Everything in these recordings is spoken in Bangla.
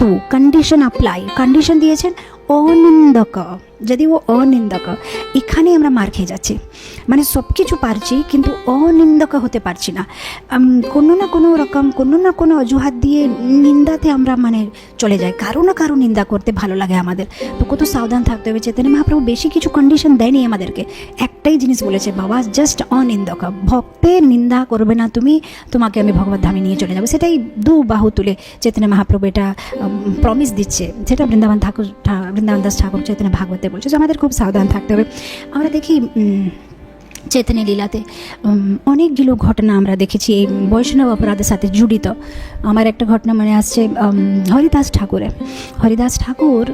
কিন্তু কন্ডিশন অ্যাপ্লাই কন্ডিশন দিয়েছেন অনিন্দক। যদি ও অনিন্দক, এখানেই আমরা মার খেয়ে যাচ্ছি। মানে সব কিছু পারছি, কিন্তু অনিন্দক হতে পারছি না। কোনো না কোনো রকম, কোনো না কোনো অজুহাত দিয়ে নিন্দাতে আমরা মানে চলে যাই। কারও না কারও নিন্দা করতে ভালো লাগে আমাদের। তো কত সাবধান থাকতে হবে, চেতনে মহাপ্রভু বেশি কিছু কন্ডিশন দেয়নি আমাদেরকে। একটাই জিনিস বলেছে, বাবা জাস্ট অনিন্দক। ভক্তের নিন্দা করবে না তুমি, তোমাকে আমি ভগবত ধামে নিয়ে চলে যাব। সেটাই দু বাহু তুলে চেতনা মহাপ্রভু এটা প্রমিস দিচ্ছে। যেটা বৃন্দাবন ঠাকুর বৃন্দাবন দাস ঠাকুর চেতনা ভাগবতে বলছে যে আমাদের খুব সাবধান থাকতে হবে। আমরা দেখি চেতনী লীলাতে অনেকগুলো ঘটনা আমরা দেখেছি। এই বৈষ্ণব অপরাধের সাথে জড়িত। আমার একটা ঘটনা মনে আসছে হরিদাস ঠাকুরের। হরিদাস ঠাকুর,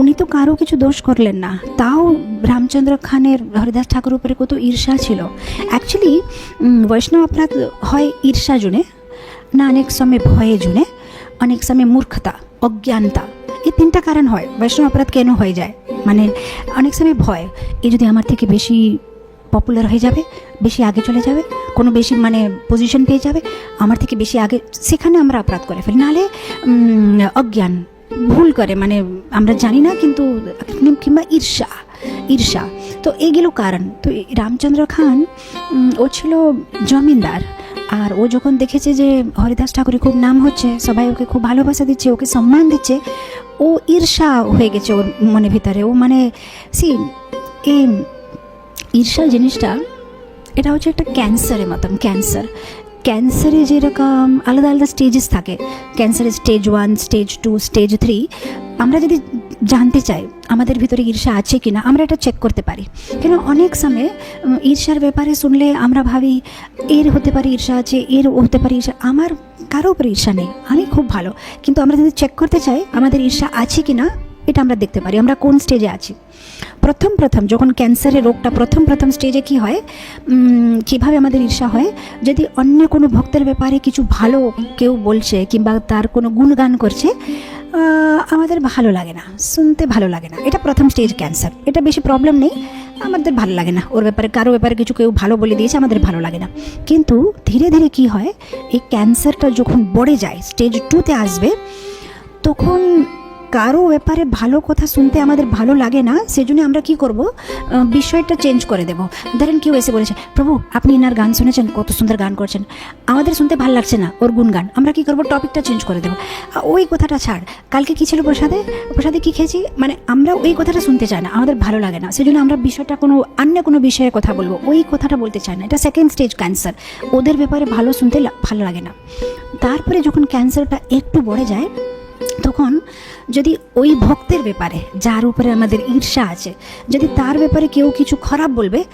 উনি তো কারও কিছু দোষ করলেন না। তাও রামচন্দ্র খানের হরিদাস ঠাকুর উপরে কত ঈর্ষা ছিল। অ্যাকচুয়ালি বৈষ্ণব অপরাধ হয় ঈর্ষা জুনে, না, অনেক সময় ভয়ে জুনে, অনেক সময় মূর্খতা, অজ্ঞানতা। এই তিনটা কারণ হয়। বৈষ্ণব অপরাধ কেন হয়ে যায়? মানে অনেক সময় ভয়। এ যদি আমার থেকে বেশি পপুলার হয়ে যাবে, বেশি আগে চলে যাবে, কোনো বেশি মানে পজিশন পেয়ে যাবে, আমার থেকে বেশি আগে, সেখানে আমরা অপরাধ করে ফেলি। নাহলে অজ্ঞান, ভুল করে মানে আমরা জানি না, কিন্তু কিংবা ঈর্ষা ঈর্ষা। তো এইগুলো কারণ। তো রামচন্দ্র খান ও ছিল জমিনদার। আর ও যখন দেখেছে যে হরিদাস ঠাকুরের খুব নাম হচ্ছে, সবাই ওকে খুব ভালোবাসা দিচ্ছে, ওকে সম্মান দিচ্ছে, ও ঈর্ষা হয়ে গেছে ওর মনে ভিতরে। ও মানে সি এই ঈর্ষা জিনিসটা, এটা হচ্ছে একটা ক্যান্সারের মতন, ক্যান্সার। ক্যান্সারে যেরকম আলাদা আলাদা স্টেজেস থাকে। ক্যান্সারের stage one stage two stage three আমরা যদি জানতে চাই, আমাদের ভিতরে ঈর্ষা আছে কি না আমরা এটা চেক করতে পারি। কেন অনেক সময় ঈর্ষার ব্যাপারে শুনলে আমরা ভাবি, এর হতে পারে ঈর্ষা আছে, এর হতে পারে ঈর্ষা। আমার কারও উপরে ঈর্ষা নেই। আমি খুব ভালো। কিন্তু আমরা যদি চেক করতে চাই, আমাদের ঈর্ষা আছে কি না এটা আমরা দেখতে পারি, আমরা কোন স্টেজে আছি? প্রথম প্রথম যখন ক্যান্সারের রোগটা প্রথম প্রথম স্টেজে কি হয়? কীভাবে আমাদের ঈর্ষা হয়, যদি অন্য কোনো ভক্তের ব্যাপারে কিছু ভালো কেউ বলছে কিংবা তার কোনো গুণগান করছে আমাদের ভালো লাগে না, শুনতে ভালো লাগে না। এটা প্রথম স্টেজ ক্যান্সার এটা বেশি প্রবলেম নেই, আমাদের ভালো লাগে না। ওর ব্যাপারে, কারও ব্যাপারে কিছু কেউ ভালো বলে দিয়েছে, আমাদের ভালো লাগে না। কিন্তু ধীরে ধীরে কি হয়, এই ক্যান্সারটা যখন বড়ে যায় স্টেজ টুতে আসবে, তখন কারও ব্যাপারে ভালো কথা শুনতে আমাদের ভালো লাগে না, সেজন্য আমরা কি করব? বিষয়টা চেঞ্জ করে দেব। ধরেন কেউ এসে বলেছে, প্রভু, আপনি এনার গান শুনেছেন, কত সুন্দর গান করছেন। আমাদের শুনতে ভালো লাগছে না, ওর গুণগান। আমরা কি করব? টপিকটা চেঞ্জ করে দেবো। ওই কথাটা ছাড়। কালকে কী ছিল প্রসাদে? প্রসাদে কি খেয়েছি? মানে আমরা ওই কথাটা শুনতে চাই না, আমাদের ভালো লাগে না। সেজন্য আমরা বিষয়টা কোনো, অন্য কোনো বিষয়ে কথা বলব। ওই কথাটা বলতে চাই না। এটা সেকেন্ড স্টেজ ক্যান্সার ওদের ব্যাপারে ভালো শুনতে ভালো লাগে না। তারপরে যখন ক্যান্সারটা একটু বড়ে যায় তখন যদি ওই ভক্তের ব্যাপারে যার উপরে আমাদের ঈর্ষা আছে, যদি তার ব্যাপারে কেউ কিছু খারাপ বলবে,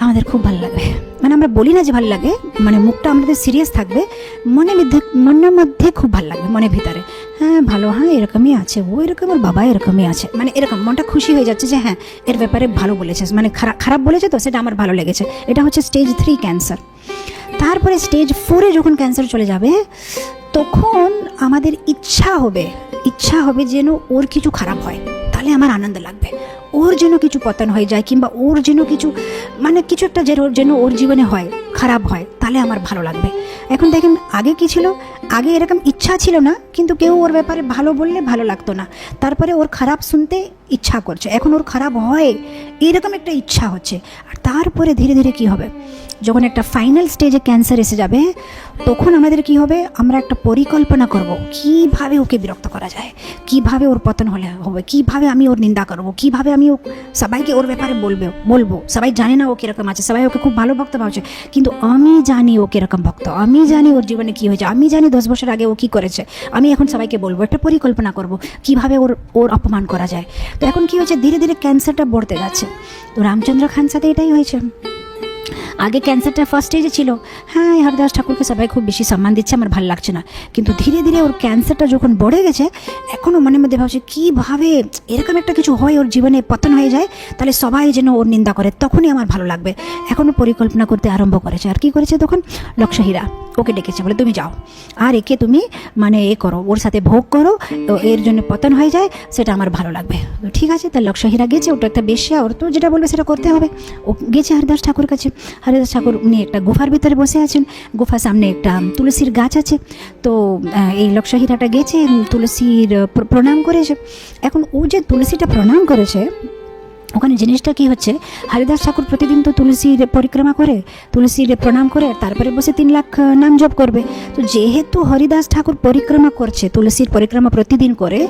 আমাদের খুব ভালো লাগবে। মানে আমরা বলি না যে ভালো লাগে মানে মুখটা আমাদের সিরিয়াস থাকবে, মনের মধ্যে মনের মধ্যে খুব ভালো লাগবে, মনের ভিতরে। হ্যাঁ ভালো হ্যাঁ এরকমই আছে, ও এরকম, ওর বাবা এরকমই আছে। মানে এরকম, মনটা খুশি হয়ে যাচ্ছে যে হ্যাঁ এর ব্যাপারে ভালো বলেছে। মানে খারাপ খারাপ বলেছে তো, সেটা আমার ভালো লেগেছে। এটা হচ্ছে স্টেজ থ্রি ক্যান্সার তারপরে স্টেজ ফোরে যখন ক্যান্সার চলে যাবে, তখন আমাদের ইচ্ছা হবে ইচ্ছা হবে যেন ওর কিছু খারাপ হয়। তাহলে আমার আনন্দ লাগবে। ওর যেন কিছু পতন হয়ে যায় কিংবা ওর যেন কিছু মানে কিছু একটা যেন যেন ওর জীবনে হয়, খারাপ হয়। তাহলে আমার ভালো লাগবে। এখন দেখেন, আগে কি ছিল? আগে এরকম ইচ্ছা ছিল না, কিন্তু কেউ ওর ব্যাপারে ভালো বললে ভালো লাগতো না। তারপরে ওর খারাপ শুনতে ইচ্ছা করছে। এখন ওর খারাপ হয় এরকম একটা ইচ্ছা হচ্ছে। আর তারপরে ধীরে ধীরে কি হবে? যখন একটা ফাইনাল স্টেজে ক্যান্সার এসে যাবে, তখন আমাদের কি হবে? আমরা একটা পরিকল্পনা করব। কীভাবে ওকে বিরক্ত করা যায়? কীভাবে ওর পতন হলে হবে? কীভাবে আমি ওর নিন্দা করব? কীভাবে আমি ও সবাইকে ওর ব্যাপারে বলবে বলব? সবাই জানে না ও কীরকম আছে। সবাই ওকে খুব ভালো ভক্ত ভাবছে কিন্তু আমি জানি ও কীরকম ভক্ত। আমি জানি ওর জীবনে কি হয়েছে। আমি জানি দশ বছর আগে ও কি করেছে। আমি এখন সবাইকে বলব, একটা পরিকল্পনা করব, কীভাবে ওর ওর অপমান করা যায়। তো এখন কি হয়েছে? ধীরে ধীরে ক্যান্সারটা বড়তে যাচ্ছে। তো রামচন্দ্র খান সাথে এটাই হয়েছে। আগে ক্যান্সারটা ফার্স্ট স্টেজে ছিল। হ্যাঁ হরদাস ঠাকুরকে সবাই খুব বেশি সম্মান দিচ্ছে, আমার ভালো লাগছে না। কিন্তু ধীরে ধীরে ওর ক্যান্সারটা যখন বেড়ে গেছে এখনও মনের মধ্যে ভাবছে কীভাবে এরকম একটা কিছু হয় ওর জীবনে পতন হয়ে যায়, তাহলে সবাই যেন ওর নিন্দা করে, তখনই আমার ভালো লাগবে। এখনও পরিকল্পনা করতে আরম্ভ করেছে। আর কি করেছে তখন? লক্ষহীরা ওকে ডেকেছে, বলে, তুমি যাও। আর একে তুমি মানে এ করো, ওর সাথে ভোগ করো, তো এর জন্য পতন হয়ে যায়, সেটা আমার ভালো লাগবে। ঠিক আছে তার লক্ষহীরা গেছে, ওটা একটা বেশ্যা, ওর তো যেটা বলবে সেটা করতে হবে। ও গেছে হরিদাস ঠাকুর কাছে। হরিদাস ঠাকুর উনি একটা গুফার ভিতরে বসে আছেন। গুফার সামনে একটা তুলসীর গাছ আছে। তো এই লক্ষহীরাটা গেছে, তুলসীর প্রণাম করেছে। এখন ও যে তুলসীটা প্রণাম করেছে ওখানে জিনিসটা কি হচ্ছে? হরিদাস ঠাকুর প্রতিদিন তো তুলসীর পরিক্রমা করে, তুলসীর প্রণাম করে, তারপরে বসে তিন লাখ নাম জপ করবে। তো যেহেতু হরিদাস ঠাকুর পরিক্রমা করছে, তুলসীর পরিক্রমা প্রতিদিন করে,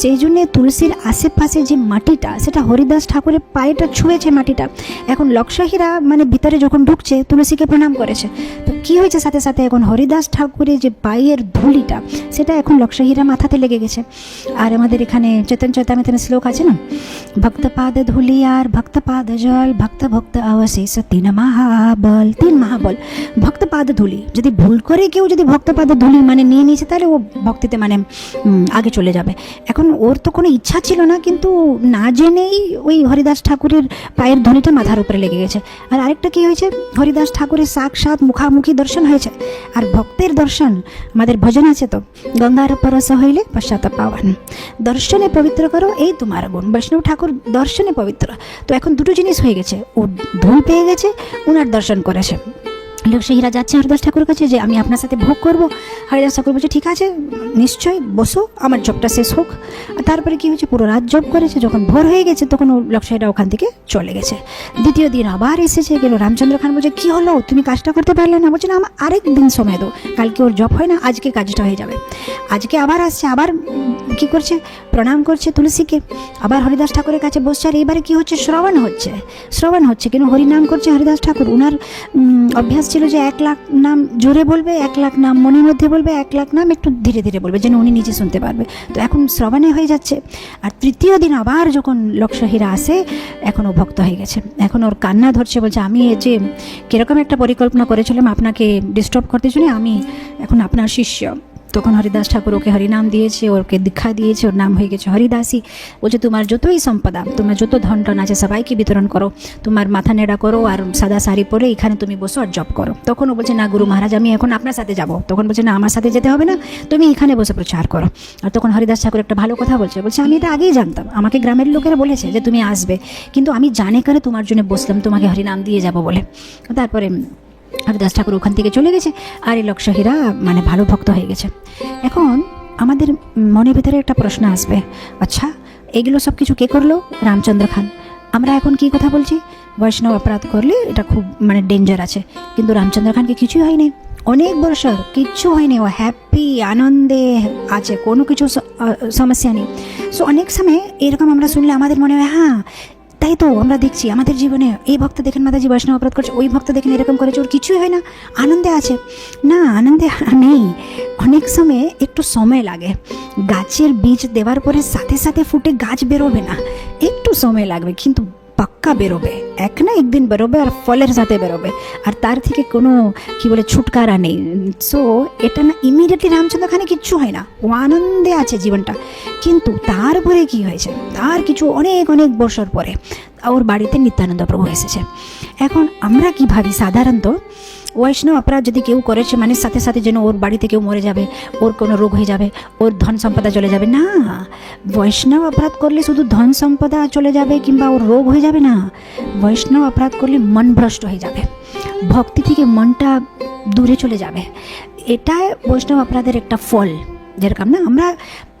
সেই জন্যে তুলসীর আশেপাশে যে মাটিটা, সেটা হরিদাস ঠাকুরের পায়েটা ছুঁয়েছে মাটিটা। এখন লক্ষহীরা মানে ভিতরে যখন ঢুকছে, তুলসীকে প্রণাম করেছে। তো কি হয়েছে? সাথে সাথে এখন হরিদাস ঠাকুরের যে পায়ের ধুলিটা, সেটা এখন লক্ষহীরা মাথাতে লেগে গেছে। আর আমাদের এখানে চেতন চৈতামিতের শ্লোক আছে না? ভক্তপাদ ধুলি আর ভক্তপাদ জল ভক্ত ভক্ত অবশেষ তিন মহাবল তিন মহাবল। ভক্তপাদ ধুলি, যদি ভুল করে কেউ যদি ভক্তপাদ ধুলি মানে নিয়ে নিয়েছে, তাহলে ও ভক্তিতে মানে আগে চলে যাবে। এখন ওর তো কোনো ইচ্ছা ছিল না, কিন্তু না জেনেই ওই হরিদাস ঠাকুরের পায়ের ধুলিটা মাথার উপরে লেগে গেছে। আর আরেকটা কি হয়েছে? হরিদাস ঠাকুরের সাক্ষাৎ মুখামুখি দর্শন হয়েছে। আর ভক্তের দর্শন, আমাদের ভজন আছে তো। গঙ্গার পরশ হইলে পশ্চাৎ পাওয়ান। দর্শনে পবিত্র করো, এই তোমার গুণ। বৈষ্ণব ঠাকুর দর্শনে পবিত্র। তো এখন দুটো জিনিস হয়ে গেছে। ও ধুল পেয়ে গেছে ওনার দর্শন করেছে। লক্ষ্মীরা যাচ্ছে হরিদাস ঠাকুরের কাছে যে আমি আপনার সাথে ভোগ করব। হরিদাস ঠাকুর বলছে, ঠিক আছে, নিশ্চয়ই বসো, আমার জবটা শেষ হোক। তারপরে কী হয়েছে, পুরো রাত জব করেছে, যখন ভোর হয়ে গেছে, তখন ও লক্ষ্মীরা ওখান থেকে চলে গেছে। দ্বিতীয় দিন আবার এসেছে, গেল রামচন্দ্র খান, বলছে, কী হলো? তুমি কাজটা করতে পারলে না? বলছে, না, আমার আরেক দিন সময় দাও, কালকে ওর জব হয় না, আজকে কাজটা হয়ে যাবে। আজকে আবার আসছে, আবার কি করছে, প্রণাম করছে তুলসীকে। আবার হরিদাস ঠাকুরের কাছে বসছে, আর এবারে কী হচ্ছে, শ্রবণ হচ্ছে শ্রবণ হচ্ছে, কিন্তু হরিনাম করছে হরিদাস ঠাকুর। ওনার অভ্যাস ছিল যে এক লাখ নাম, জোরে বলবে, এক লাখ নাম, মনের মধ্যে বলবে, এক লাখ নাম, একটু ধীরে ধীরে বলবে, যেন উনি নিজে শুনতে পারবে। তো এখন শ্রবণে হয়ে যাচ্ছে। আর তৃতীয় দিন আবার যখন লোকশাহীরা আসে এখন ও ভক্ত হয়ে গেছে। এখন ওর কান্না ধরছে, বলছে, আমি যে কীরকম একটা পরিকল্পনা করেছিলাম আপনাকে ডিস্টার্ব করতে চলে আমি এখন আপনার শিষ্য। তখন হরিদাস ঠাকুর ওকে হরিনাম দিয়েছে, ওকে দীক্ষা দিয়েছে, ওর নাম হয়ে গেছে হরিদাসী। বলছে, তোমার যতই সম্পদা, তোমার যত ধন টন আছে সবাইকে বিতরণ করো। তোমার মাথা নেড়া করো আর সাদা শাড়ি পরে এখানে তুমি বসো আর জব করো। তখন ও বলছে, না গুরু মহারাজ, আমি এখন আপনার সাথে যাব। তখন বলছে, না, আমার সাথে যেতে হবে না, তুমি এখানে বসে প্রচার করো। আর তখন হরিদাস ঠাকুর একটা ভালো কথা বলছে। বলছে, আমি এটা আগেই জানতাম। আমাকে গ্রামের লোকেরা বলেছে যে তুমি আসবে। কিন্তু আমি জানে করে তোমার জন্য বসলাম, তোমাকে হরিনাম দিয়ে যাব বলে। তারপরে হরিদাস ঠাকুর ওখান থেকে চলে গেছে আর এই লক্ষহীরা মানে ভালো ভক্ত হয়ে গেছে। এখন আমাদের মনের ভিতরে একটা প্রশ্ন আসবে আচ্ছা এগুলো সব কিছু কে করল? রামচন্দ্র খান। আমরা এখন কি কথা বলছি? বৈষ্ণব অপরাধ করলে এটা খুব মানে ডেঞ্জার আছে। কিন্তু রামচন্দ্র খানকে কিছুই হয়নি। অনেক বছর কিচ্ছু হয়নি। ও হ্যাপি আনন্দে আছে। কোনো কিছু সমস্যা নেই। সো অনেক সময় এরকম আমরা শুনলে আমাদের মনে হয় হ্যাঁ তাই তো আমরা দেখছি, আমাদের জীবনে এই ভক্ত দেখেন মাতাজি বৈষ্ণব অপরাধ করছে, ওই ভক্ত দেখেন এরকম করেছে ওর কিছুই হয় না, আনন্দে আছে। না, আনন্দে নেই। অনেক সময় একটু সময় লাগে। গাছের বীজ দেওয়ার পরে সাথে সাথে ফুটে গাছ বেরোবে না। একটু সময় লাগবে, কিন্তু পাক্কা বেরোবে। এক না একদিন বেরোবে আর ফলের সাথে বেরোবে। আর তার থেকে কোনো, কি বলে, ছুটকারা নেই। সো এটা না ইমিডিয়েটলি রামচন্দ্র খানে কিচ্ছু হয় না। ও আনন্দে আছে জীবনটা। কিন্তু তারপরে কি হয়েছে? তার কিছু অনেক অনেক বছর পরে ওর বাড়িতে নিত্যানন্দ প্রভু এসেছে। এখন আমরা কি ভাবি সাধারণত? বৈষ্ণব, অপরাধ যদি কেউ করেছে মানে সাথে সাথে যেন ওর বাড়িতে কেউ মরে যাবে, ওর কোনো রোগ হয়ে যাবে, ওর ধন সম্পদা চলে যাবে, না। বৈষ্ণব অপরাধ করলে শুধু ধন সম্পদা চলে যাবে কিংবা ওর রোগ হয়ে যাবে না। বৈষ্ণব অপরাধ করলে মন ভ্রষ্ট হয়ে যাবে। ভক্তি থেকে মনটা দূরে চলে যাবে। এটা বৈষ্ণব অপরাধের একটা ফল। যেরকম না, আমরা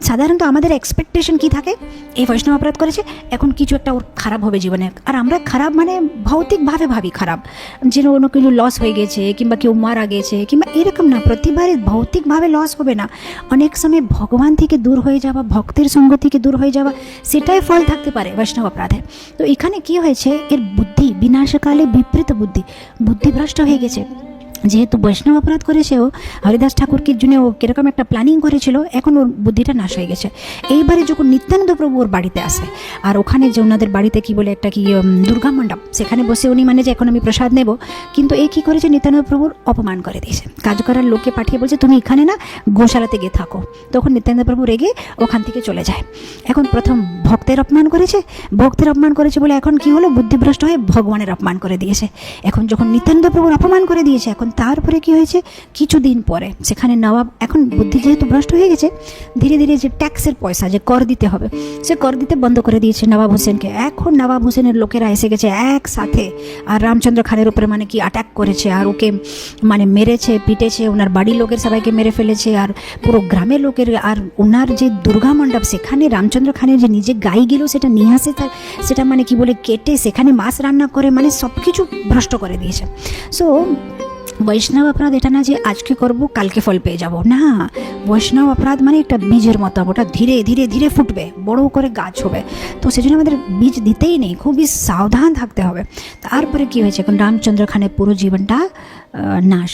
সাধারণত আমাদের এক্সপেকটেশন কি থাকে? এই বৈষ্ণব অপরাধ করেছে, এখন কিছু একটা ওর খারাপ হবে জীবনে। আর আমরা খারাপ মানে ভৌতিকভাবে ভাবি খারাপ। যেন অন্য কিছু লস হয়ে গেছে, কিংবা কেউ মারা গেছে, কিংবা এরকম না, প্রতিবারে ভৌতিকভাবে লস হবে না। অনেক সময় ভগবান থেকে দূর হয়ে যাওয়া, ভক্তের সঙ্গ থেকে দূর হয়ে যাওয়া, সেটাই ফল থাকতে পারে বৈষ্ণব অপরাধে। তো এখানে কি হয়েছে? এর বুদ্ধি, বিনাশকালে বিপরীত বুদ্ধি, বুদ্ধিভ্রষ্ট হয়ে গেছে। যেহেতু বৈষ্ণব অপরাধ করেছে ও হরিদাস ঠাকুরকে জন্য ও কীরকম একটা প্ল্যানিং করেছিল, এখন ওর বুদ্ধিটা নাশ হয়ে গেছে। এইবারে যখন নিত্যানন্দ প্রভু ওর বাড়িতে আসে, আর ওখানে যে ওনাদের বাড়িতে কি বলে একটা কি দুর্গা মণ্ডপ, সেখানে বসে উনি মানে যে এখন আমি প্রসাদ নেব, কিন্তু এই কী করেছে, নিত্যানন্দ প্রভুর অপমান করে দিয়েছে। কাজ করার লোককে পাঠিয়ে বলছে, তুমি এখানে না, গোশালাতে গিয়ে থাকো। তখন নিত্যানন্দ প্রভু রেগে ওখান থেকে চলে যায়। এখন প্রথম ভক্তের অপমান করেছে, ভক্তের অপমান করেছে বলে এখন কি হলো, বুদ্ধিভ্রষ্ট হয়ে ভগবানের অপমান করে দিয়েছে। এখন যখন নিত্যানন্দ প্রভুর অপমান করে দিয়েছে, এখন এখন তারপরে কি হয়েছে? কিছুদিন পরে, সেখানে নবাব এখন বুদ্ধি যেহেতু ভ্রষ্ট হয়ে গেছে, ধীরে ধীরে যে ট্যাক্সের পয়সা, যে কর দিতে হবে, সে কর দিতে বন্ধ করে দিয়েছে নবাব হোসেনকে। এখন নবাব হোসেনের লোকেরা এসে গেছে একসাথে। আর রামচন্দ্র খানের উপরে মানে কি অ্যাটাক করেছে, আর ওকে মানে মেরেছে, পিটেছে, ওনার বাড়ির লোকের সবাইকে মেরে ফেলেছে, আর পুরো গ্রামের লোকের, আর ওনার যে দুর্গা মণ্ডপ, সেখানে রামচন্দ্র খানের যে নিজে গাই গেল, সেটা নিয়ে আসে তার, সেটা মানে কি বলে কেটে সেখানে মাছ রান্না করে মানে সব কিছু ভ্রষ্ট করে দিয়েছে। সো বৈষ্ণব অপরাধ এটা না যে আজকে করব, কালকে ফল পেয়ে যাব। না, বৈষ্ণব অপরাধ মানে একটা বীজের মতো, ওটা ধীরে ধীরে ধীরে ফুটবে, বড় করে গাছ হবে। তো সেজন্য আমাদের বীজ দিতেই নেই, খুবই সাবধান থাকতে হবে। তারপরে কি হয়েছে? এখন রামচন্দ্র খানের পুরো জীবনটা নাশ